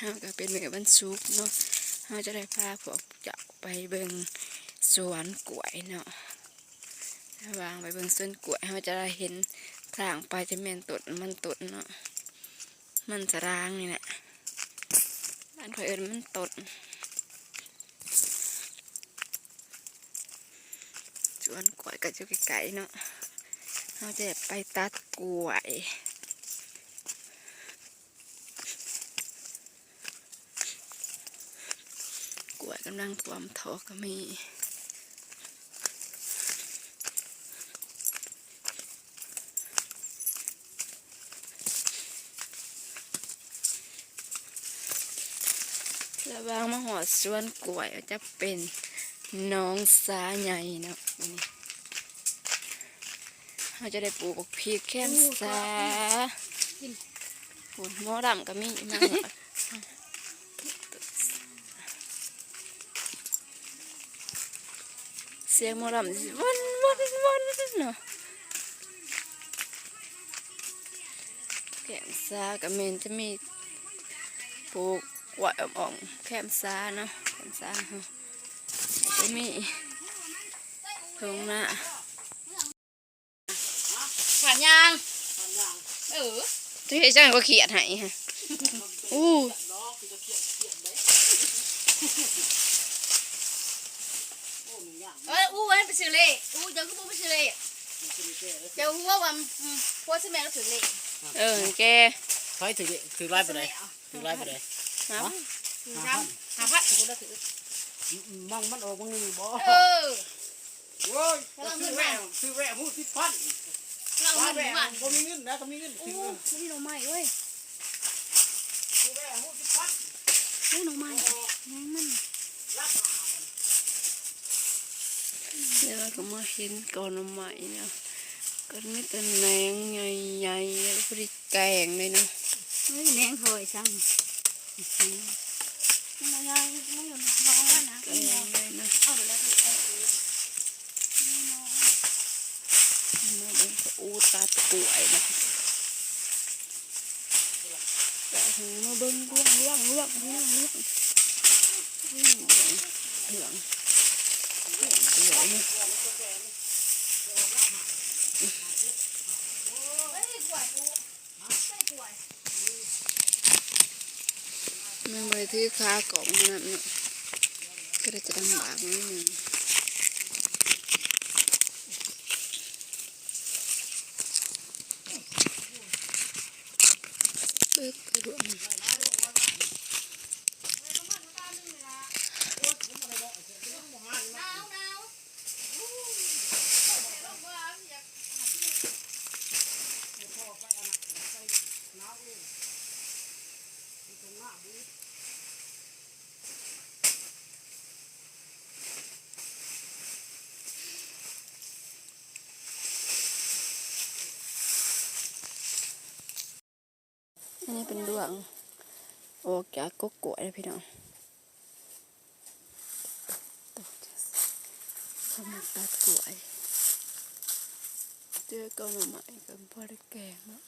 เฮาก็เป็นเมื้อวันศุกร์เนาะเฮาจะได้พาพวกเจ้าไปเบิ่งสวนกล้วยเนาะวางไปเบิ่งสวนกล้วยเฮาจะได้เห็นทางไปจะแม่นต้นมันต้นเนาะมันสรางนี่แหละบ้านข่อยเอิ้นมันต้นสวนกล้วยก็อยู่ไกลๆเนาะเฮาจะไปตัดกล้วย กล้ วยกำลังท่วมทอก็มีระหวางมาหอดสวนกล้วยจะเป็นน้องสาใหญ่เนาะอันนี้เราจะได้ปลูกบักพริกแค่นสาโอ้ยหม้อดำก็มีนั่งหอด เสียงมอลำวันวันวันเนาะแขมซากับเมนจะมีปลูกไหวอ่องๆแคมซาเนาะแคมซาเนาะจะมีตรงหน้าผ่านยางเออที่ให้จังก็เขียดให้ฮะอู้ เอออู้วันไปซื้อเลขอู้เดี๋ยวก็บ่ไปซื้อเลขเดี๋ยวอู้ว่าวันพ่อซื้อแม่ก็ถือเลขเออแกไฟถือดิถือไล่ไปเลยถือไล่ไปเลยเนาะถือซ้ำหาพัดกูแล้วถือมองมันออกมึงนี่บ่เออโว้ยซื้อแหววซื้อแหววพูดที่พันเราฟ้าเงินแหวบ้าวนบ่มีเงินนะก็มีเงินอู้ถือไม่มีหน่อไม้เว้ยซื้อแหววพูดที่พันไม่หน่อไม้ ก็มาเห็นก่อนใหม่เนาะก็ไม่แต่แหนงใหญ่ๆแล้วก็พอดีแกงเลยเนาะเฮ้ยแมงเคยซ้ำมันยังไม่อยู่น้องแล้วนะแกงเลยเนาะเอาเดี๋ยวแล้วเอามาเบิ่งก็อูตัดกล้วยนะแต่หูมาเบิ่งล่วงล่วงล่วงล่วงล่วงอืมเหลืองเหลืองเหลืองเนาะ เฮ้ยกล้วยกูใส่กล้วย มันไปที่ค้ากล่องนะเนี่ยก็เลยจะลำบากนิดนึงปึ๊บไปดูอันนี้ หนาวหนาว อันนี้เป็นดวงออกจากกกกล้วยนะพี่น้องเขามาตัดกล้วยเจอก้อนใหม่กับพ่อได้แกงเนาะ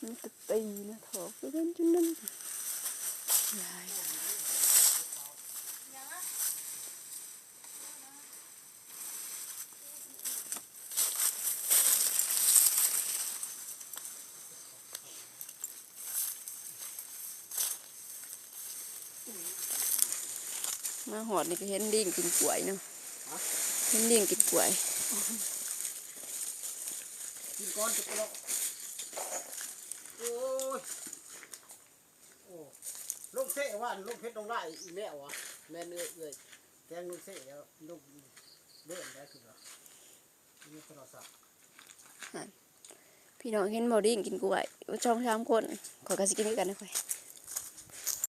มันจะตีนะถอกจนนั่นจนนั่นยาย มาหอดนี่ก็เห็นลิงกินกล้วยเนาะเห็นลิงกินกล้วยกินก้อนจะกระโลกโอ้ยโอ้ลูกเสะว่าลูกเพชรตรงไล่อีแม่วะแม่เนื้อเอ้ยแกงลูกเสะแล้วลูกเล่นได้คือว่ามีโทรศัพท์พี่น้องเห็นบอดิ้งกินกล้วยช่องสามคนขอยกระสิกินด้วยกันนะค่อย